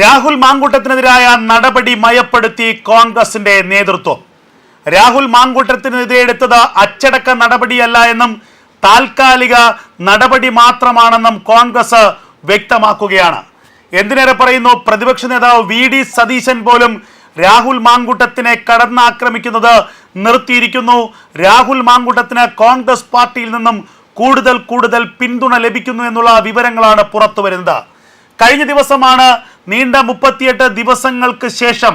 രാഹുൽ മാങ്കൂട്ടത്തിനെതിരായ നടപടി മയപ്പെടുത്തി കോൺഗ്രസിന്റെ നേതൃത്വം. രാഹുൽ മാങ്കൂട്ടത്തിനെതിരെ എടുത്തത് അച്ചടക്ക നടപടിയല്ല എന്നും താൽക്കാലിക നടപടി മാത്രമാണെന്നും കോൺഗ്രസ് വ്യക്തമാക്കുകയാണ്. എന്തിനേറെ പറയുന്നു? പ്രതിപക്ഷ നേതാവ് വി ഡി സതീശൻ പോലും രാഹുൽ മാങ്കൂട്ടത്തിനെ കടന്നാക്രമിക്കുന്നത് നിർത്തിയിരിക്കുന്നു. രാഹുൽ മാങ്കൂട്ടത്തിന് കോൺഗ്രസ് പാർട്ടിയിൽ നിന്നും കൂടുതൽ കൂടുതൽ പിന്തുണ ലഭിക്കുന്നു എന്നുള്ള വിവരങ്ങളാണ് പുറത്തു വരുന്നത് കഴിഞ്ഞ ദിവസമാണ് നീണ്ട മുപ്പത്തിയെട്ട് ദിവസങ്ങൾക്ക് ശേഷം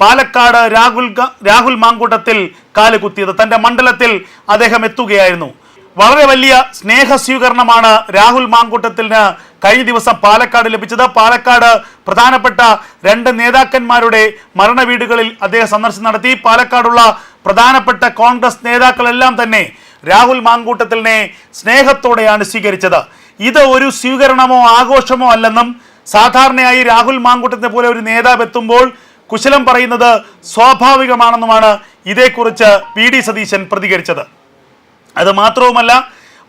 പാലക്കാട് രാഹുൽ രാഹുൽ മാങ്കൂട്ടത്തിൽ കാലുകുത്തിയത് തന്റെ മണ്ഡലത്തിൽ അദ്ദേഹം എത്തുകയായിരുന്നു. വളരെ വലിയ സ്നേഹ സ്വീകരണമാണ് രാഹുൽ മാങ്കൂട്ടത്തിന് കഴിഞ്ഞ ദിവസം പാലക്കാട് ലഭിച്ചത്. പാലക്കാട് പ്രധാനപ്പെട്ട രണ്ട് നേതാക്കന്മാരുടെ മരണ വീടുകളിൽ അദ്ദേഹം സന്ദർശനം നടത്തി. പാലക്കാടുള്ള പ്രധാനപ്പെട്ട കോൺഗ്രസ് നേതാക്കളെല്ലാം തന്നെ രാഹുൽ മാങ്കൂട്ടത്തിനെ സ്നേഹത്തോടെയാണ് സ്വീകരിച്ചത്. ഇത് ഒരു സ്വീകരണമോ ആഘോഷമോ അല്ലെന്നും സാധാരണയായി രാഹുൽ മാങ്കുട്ടത്തെ പോലെ ഒരു നേതാവ് എത്തുമ്പോൾ കുശലം പറയുന്നത് സ്വാഭാവികമാണെന്നുമാണ് ഇതേക്കുറിച്ച് പി ഡി സതീശൻ പ്രതികരിച്ചത്. അത് മാത്രവുമല്ല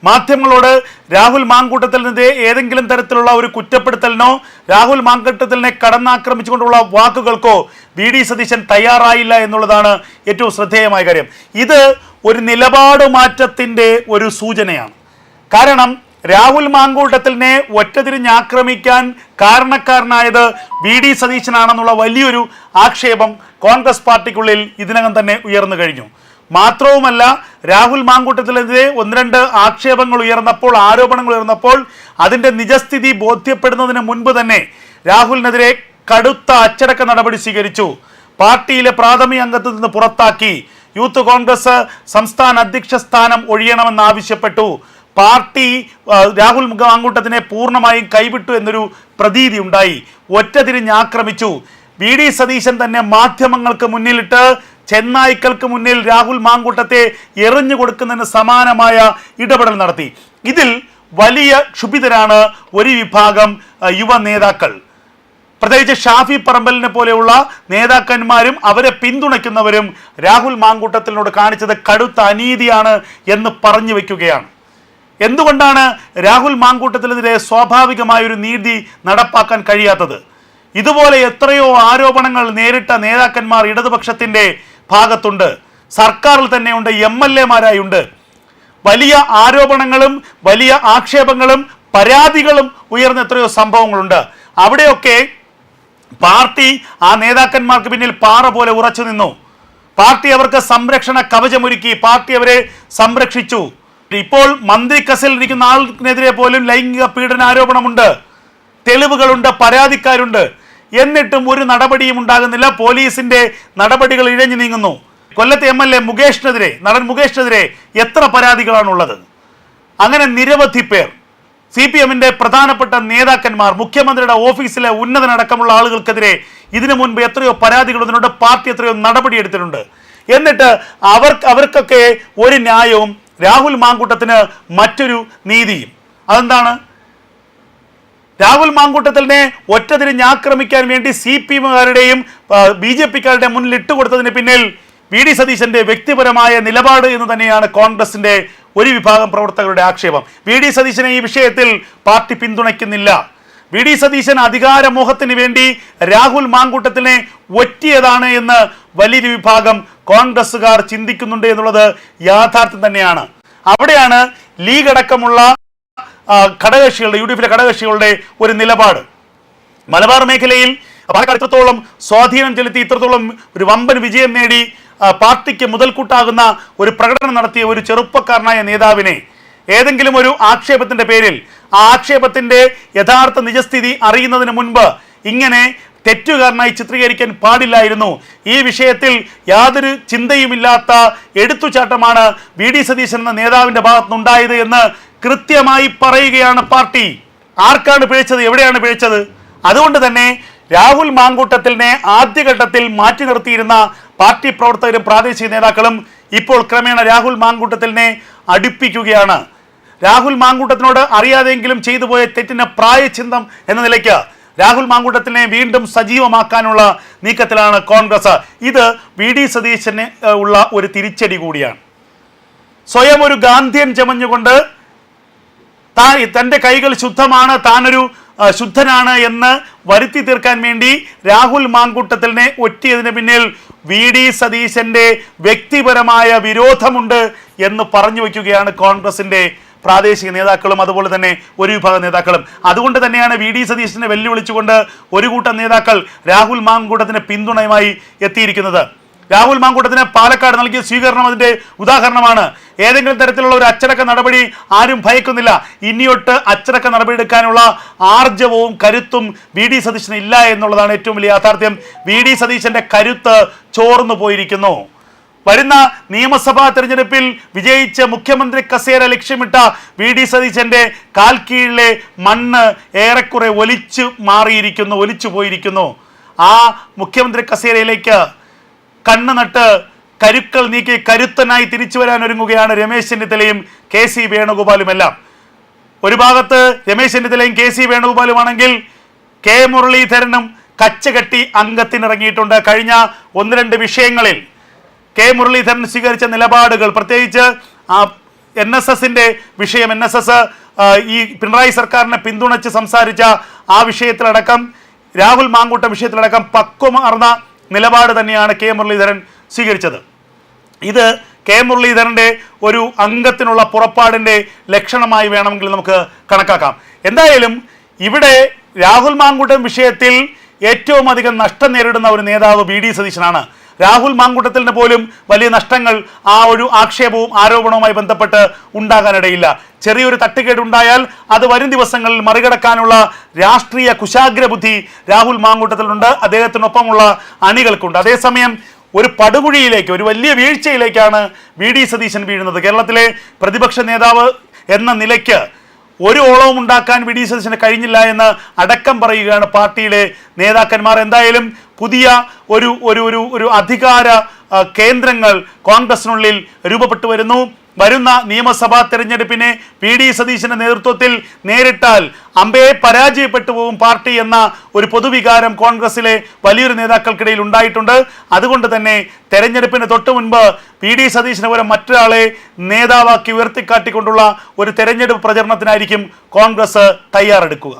മാധ്യമങ്ങളോട് രാഹുൽ മാങ്കൂട്ടത്തിനെതിരെ ഏതെങ്കിലും തരത്തിലുള്ള ഒരു കുറ്റപ്പെടുത്തലിനോ രാഹുൽ മാങ്കൂട്ടത്തിനെ കടന്നാക്രമിച്ചുകൊണ്ടുള്ള വാക്കുകൾക്കോ വി ഡി സതീശൻ തയ്യാറായില്ല എന്നുള്ളതാണ് ഏറ്റവും ശ്രദ്ധേയമായ കാര്യം. ഇത് ഒരു നിലപാട് മാറ്റത്തിന്റെ ഒരു സൂചനയാണ്. കാരണം രാഹുൽ മാങ്കൂട്ടത്തിനെ ഒറ്റതിരിഞ്ഞ് ആക്രമിക്കാൻ കാരണക്കാരനായത് വി ഡി സതീശനാണെന്നുള്ള വലിയൊരു ആക്ഷേപം കോൺഗ്രസ് പാർട്ടിക്കുള്ളിൽ ഇതിനകം തന്നെ ഉയർന്നു കഴിഞ്ഞു. മാത്രവുമല്ല രാഹുൽ മാങ്കൂട്ടത്തിനെതിരെ ഒന്ന് രണ്ട് ആക്ഷേപങ്ങൾ ഉയർന്നപ്പോൾ ആരോപണങ്ങൾ ഉയർന്നപ്പോൾ അതിന്റെ നിജസ്ഥിതി ബോധ്യപ്പെടുന്നതിന് മുൻപ് തന്നെ രാഹുലിനെതിരെ കടുത്ത അച്ചടക്ക നടപടി സ്വീകരിച്ചു. പാർട്ടിയിലെ പ്രാഥമിക അംഗത്തിൽ നിന്ന് പുറത്താക്കി. യൂത്ത് കോൺഗ്രസ് സംസ്ഥാന അധ്യക്ഷ സ്ഥാനം ഒഴിയണമെന്നാവശ്യപ്പെട്ടു പാർട്ടി രാഹുൽ മാങ്കൂട്ടത്തിനെ പൂർണമായും കൈവിട്ടു എന്നൊരു പ്രതീതി ഉണ്ടായി. ഒറ്റതിരിഞ്ഞ് ആക്രമിച്ചു. വി. ഡി. സതീശൻ തന്നെ മാധ്യമങ്ങൾക്ക് മുന്നിലിട്ട് ചെന്നായ്ക്കൾക്ക് മുന്നിൽ രാഹുൽ മാങ്കൂട്ടത്തെ എറിഞ്ഞു കൊടുക്കുന്നതിന് സമാനമായ ഇടപെടൽ നടത്തി. ഇതിൽ വലിയ ക്ഷുഭിതരാണ് ഒരു വിഭാഗം യുവ നേതാക്കൾ. പ്രത്യേകിച്ച് ഷാഫി പറമ്പലിനെ പോലെയുള്ള നേതാക്കന്മാരും അവരെ പിന്തുണയ്ക്കുന്നവരും രാഹുൽ മാങ്കൂട്ടത്തിനോട് കാണിച്ചത് കടുത്ത അനീതിയാണ് എന്ന് പറഞ്ഞു വെക്കുകയാണ്. എന്തുകൊണ്ടാണ് രാഹുൽ മാങ്കൂട്ടത്തിനെതിരെ സ്വാഭാവികമായൊരു നീതി നടപ്പാക്കാൻ കഴിയാത്തത്? ഇതുപോലെ എത്രയോ ആരോപണങ്ങൾ നേരിട്ട നേതാക്കന്മാർ ഇടതുപക്ഷത്തിന്റെ ഭാഗത്തുണ്ട്. സർക്കാരിൽ തന്നെയുണ്ട് എം എൽ എമാരായുണ്ട്. വലിയ ആരോപണങ്ങളും വലിയ ആക്ഷേപങ്ങളും പരാതികളും ഉയർന്ന എത്രയോ സംഭവങ്ങളുണ്ട്. അവിടെയൊക്കെ പാർട്ടി ആ നേതാക്കന്മാർക്ക് പിന്നിൽ പാറ പോലെ ഉറച്ചു നിന്നു. പാർട്ടി അവർക്ക് സംരക്ഷണ കവചമൊരുക്കി പാർട്ടി അവരെ സംരക്ഷിച്ചു. ഇപ്പോൾ മന്ത്രി ഇരിക്കുന്ന ആളിനെതിരെ പോലും ലൈംഗിക പീഡന ആരോപണമുണ്ട് തെളിവുകളുണ്ട് പരാതിക്കാരുണ്ട്. എന്നിട്ടും ഒരു നടപടിയും ഉണ്ടാകുന്നില്ല. പോലീസിന്റെ നടപടികൾ ഇഴഞ്ഞു നീങ്ങുന്നു. കൊല്ലത്തെ എം എൽ എ മുകേഷിനെതിരെ നടൻ മുകേഷിനെതിരെ എത്ര പരാതികളാണുള്ളത്? അങ്ങനെ നിരവധി പേർ. സി പി എമ്മിന്റെ പ്രധാനപ്പെട്ട നേതാക്കന്മാർ മുഖ്യമന്ത്രിയുടെ ഓഫീസിലെ ഉന്നതനടക്കമുള്ള ആളുകൾക്കെതിരെ ഇതിനു മുൻപ് എത്രയോ പരാതികൾ ഇതിനോട് പാർട്ടി എത്രയോ നടപടിയെടുത്തിട്ടുണ്ട്. എന്നിട്ട് അവർ അവർക്കൊക്കെ ഒരു ന്യായവും രാഹുൽ മാങ്കൂട്ടത്തിന് മറ്റൊരു നീതിയും. അതെന്താണ്? രാഹുൽ മാങ്കൂട്ടത്തിനെ ഒറ്റതിരിഞ്ഞ് ആക്രമിക്കാൻ വേണ്ടി സി പി എമ്മുകാരുടെയും ബി ജെ പിക്കാരുടെ മുന്നിൽ ഇട്ടുകൊടുത്തതിന് പിന്നിൽ വി ഡി സതീശന്റെ വ്യക്തിപരമായ നിലപാട് എന്ന് തന്നെയാണ് കോൺഗ്രസിന്റെ ഒരു വിഭാഗം പ്രവർത്തകരുടെ ആക്ഷേപം. വി ഡി സതീശനെ ഈ വിഷയത്തിൽ പാർട്ടി പിന്തുണയ്ക്കുന്നില്ല. വി ഡി സതീശൻ അധികാരമോഹത്തിന് വേണ്ടി രാഹുൽ മാങ്കൂട്ടത്തിനെ ഒറ്റിയതാണ് എന്ന് വലിയൊരു വിഭാഗം കോൺഗ്രസ്സുകാർ ചിന്തിക്കുന്നുണ്ട് എന്നുള്ളത് യാഥാർത്ഥ്യം തന്നെയാണ്. അവിടെയാണ് ലീഗ് അടക്കമുള്ള ഘടകകക്ഷികളുടെ യു ഡി എഫിലെ ഘടകകക്ഷികളുടെ ഒരു നിലപാട്. മലബാർ മേഖലയിൽ പാലക്കാട് ഇത്രത്തോളം സ്വാധീനം ചെലുത്തി ഇത്രത്തോളം ഒരു വമ്പൻ വിജയം നേടി പാർട്ടിക്ക് മുതൽക്കൂട്ടാകുന്ന ഒരു പ്രകടനം നടത്തിയ ഒരു ചെറുപ്പക്കാരനായ നേതാവിനെ ഏതെങ്കിലും ഒരു ആക്ഷേപത്തിന്റെ പേരിൽ ആ ആക്ഷേപത്തിന്റെ യഥാർത്ഥ നിജസ്ഥിതി അറിയുന്നതിന് മുൻപ് ഇങ്ങനെ തെറ്റുകാരനായി ചിത്രീകരിക്കാൻ പാടില്ലായിരുന്നു. ഈ വിഷയത്തിൽ യാതൊരു ചിന്തയുമില്ലാത്ത എടുത്തുചാട്ടമാണ് വി ഡി സതീശൻ എന്ന നേതാവിന്റെ ഭാഗത്തുനിന്നുണ്ടായത് എന്ന് കൃത്യമായി പറയുകയാണ് പാർട്ടി. ആർക്കാണ് പിഴച്ചത്? എവിടെയാണ് പിഴച്ചത്? അതുകൊണ്ട് തന്നെ രാഹുൽ മാങ്കൂട്ടത്തിനെ ആദ്യഘട്ടത്തിൽ മാറ്റി നിർത്തിയിരുന്ന പാർട്ടി പ്രവർത്തകരും പ്രാദേശിക നേതാക്കളും ഇപ്പോൾ ക്രമേണ രാഹുൽ മാങ്കൂട്ടത്തിനെ അടുപ്പിക്കുകയാണ്. രാഹുൽ മാങ്കൂട്ടത്തിനോട് അറിയാതെങ്കിലും ചെയ്തു പോയ തെറ്റിന് പ്രായചിന്തം എന്ന നിലയ്ക്ക് രാഹുൽ മാങ്കൂട്ടത്തിനെ വീണ്ടും സജീവമാക്കാനുള്ള നീക്കത്തിലാണ് കോൺഗ്രസ്. ഇത് വി ഡി സതീശന് ഉള്ള ഒരു തിരിച്ചടി കൂടിയാണ്. സ്വയം ഒരു ഗാന്ധിയൻ ചമഞ്ഞുകൊണ്ട് താൻ തന്റെ കൈകൾ ശുദ്ധമാണ് താനൊരു ശുദ്ധനാണ് എന്ന് വരുത്തി തീർക്കാൻ വേണ്ടി രാഹുൽ മാങ്കൂട്ടത്തിനെ ഒറ്റിയതിന് പിന്നിൽ വി ഡി സതീശന്റെ വ്യക്തിപരമായ വിരോധമുണ്ട് എന്ന് പറഞ്ഞു വയ്ക്കുകയാണ് കോൺഗ്രസിന്റെ പ്രാദേശിക നേതാക്കളും അതുപോലെ തന്നെ ഒരു വിഭാഗം നേതാക്കളും. അതുകൊണ്ട് തന്നെയാണ് വി ഡി സതീശനെ വെല്ലുവിളിച്ചുകൊണ്ട് ഒരു കൂട്ടം നേതാക്കൾ രാഹുൽ മാങ്കൂട്ടത്തിന് പിന്തുണയുമായി എത്തിയിരിക്കുന്നത്. രാഹുൽ മാങ്കൂട്ടത്തിന് പാലക്കാട് നൽകിയ സ്വീകരണം അതിന്റെ ഉദാഹരണമാണ്. ഏതെങ്കിലും തരത്തിലുള്ള ഒരു അച്ചടക്ക നടപടി ആരും ഭയക്കുന്നില്ല. ഇനിയൊട്ട് അച്ചടക്ക നടപടി എടുക്കാനുള്ള ആർജവവും കരുത്തും വി ഡി സതീശന് ഇല്ല എന്നുള്ളതാണ് ഏറ്റവും വലിയ യാഥാർത്ഥ്യം. വി ഡി സതീശന്റെ കരുത്ത് ചോർന്നു പോയിരിക്കുന്നു. വരുന്ന നിയമസഭാ തെരഞ്ഞെടുപ്പിൽ വിജയിച്ച മുഖ്യമന്ത്രി കസേര ലക്ഷ്യമിട്ട വി ഡി സതീശന്റെ കാൽ കീഴിലെ മണ്ണ് ഏറെക്കുറെ ഒലിച്ചു മാറിയിരിക്കുന്നു ഒലിച്ചു പോയിരിക്കുന്നു. ആ മുഖ്യമന്ത്രി കസേരയിലേക്ക് കണ്ണ് നട്ട് കരുക്കൾ നീക്കി കരുത്തനായി തിരിച്ചു വരാൻ ഒരുങ്ങുകയാണ് രമേശ് ചെന്നിത്തലയും കെ സി വേണുഗോപാലും എല്ലാം ഒരു ഭാഗത്ത് രമേശ് ചെന്നിത്തലയും കെ സി വേണുഗോപാലുമാണെങ്കിൽ കെ മുരളീധരനും കച്ചകെട്ടി അംഗത്തിനിറങ്ങിയിട്ടുണ്ട്. കഴിഞ്ഞ ഒന്ന് രണ്ട് വിഷയങ്ങളിൽ കെ മുരളീധരൻ സ്വീകരിച്ച നിലപാടുകൾ. പ്രത്യേകിച്ച് എൻ എസ് എസിന്റെ വിഷയം. എൻ എസ് എസ് ഈ പിണറായി സർക്കാരിനെ പിന്തുണച്ച് സംസാരിച്ച ആ വിഷയത്തിലടക്കം രാഹുൽ മാങ്കൂട്ടം വിഷയത്തിലടക്കം പക്വമാർന്ന നിലപാട് തന്നെയാണ് കെ മുരളീധരൻ സ്വീകരിച്ചത്. ഇത് കെ മുരളീധരന്റെ ഒരു അംഗത്തിനുള്ള പുറപ്പാടിന്റെ ലക്ഷണമായി വേണമെങ്കിൽ നമുക്ക് കണക്കാക്കാം. എന്തായാലും ഇവിടെ രാഹുൽ മാങ്കൂട്ടം വിഷയത്തിൽ ഏറ്റവും അധികം നഷ്ടം നേരിടുന്ന ഒരു നേതാവ് വി ഡി സതീശനാണ്. രാഹുൽ മാങ്കുട്ടത്തിന് പോലും വലിയ നഷ്ടങ്ങൾ ആ ഒരു ആക്ഷേപവും ആരോപണവുമായി ബന്ധപ്പെട്ട് ഉണ്ടാകാനിടയില്ല. ചെറിയൊരു തട്ടുകേട് ഉണ്ടായാൽ അത് വരും ദിവസങ്ങളിൽ മറികടക്കാനുള്ള രാഷ്ട്രീയ കുശാഗ്ര ബുദ്ധി രാഹുൽ മാങ്കൂട്ടത്തിലുണ്ട്. അദ്ദേഹത്തിനൊപ്പമുള്ള അണികൾക്കുണ്ട്. അതേസമയം ഒരു പടുകുഴിയിലേക്ക് ഒരു വലിയ വീഴ്ചയിലേക്കാണ് വി ഡി സതീശൻ വീഴുന്നത്. കേരളത്തിലെ പ്രതിപക്ഷ നേതാവ് എന്ന നിലയ്ക്ക് ഒരു ഓളവും ഉണ്ടാക്കാൻ വി ഡി സതീശന് കഴിഞ്ഞില്ല എന്ന് അടക്കം പറയുകയാണ് പാർട്ടിയിലെ നേതാക്കന്മാർ. എന്തായാലും പുതിയ ഒരു ഒരു ഒരു അധികാര കേന്ദ്രങ്ങൾ കോൺഗ്രസിനുള്ളിൽ രൂപപ്പെട്ടു വരുന്നു. വരുന്ന നിയമസഭാ തെരഞ്ഞെടുപ്പിനെ പി ഡി സതീശന്റെ നേതൃത്വത്തിൽ നേരിട്ടാൽ അമ്പയെ പരാജയപ്പെട്ടു പോകും പാർട്ടി എന്ന ഒരു പൊതുവികാരം കോൺഗ്രസിലെ വലിയൊരു നേതാക്കൾക്കിടയിൽ ഉണ്ടായിട്ടുണ്ട്. അതുകൊണ്ട് തന്നെ തെരഞ്ഞെടുപ്പിന് തൊട്ടു മുൻപ് പി ഡി സതീശന് പകരം മറ്റൊരാളെ നേതാവാക്കി ഉയർത്തിക്കാട്ടിക്കൊണ്ടുള്ള ഒരു തെരഞ്ഞെടുപ്പ് പ്രചരണത്തിനായിരിക്കും കോൺഗ്രസ് തയ്യാറെടുക്കുക.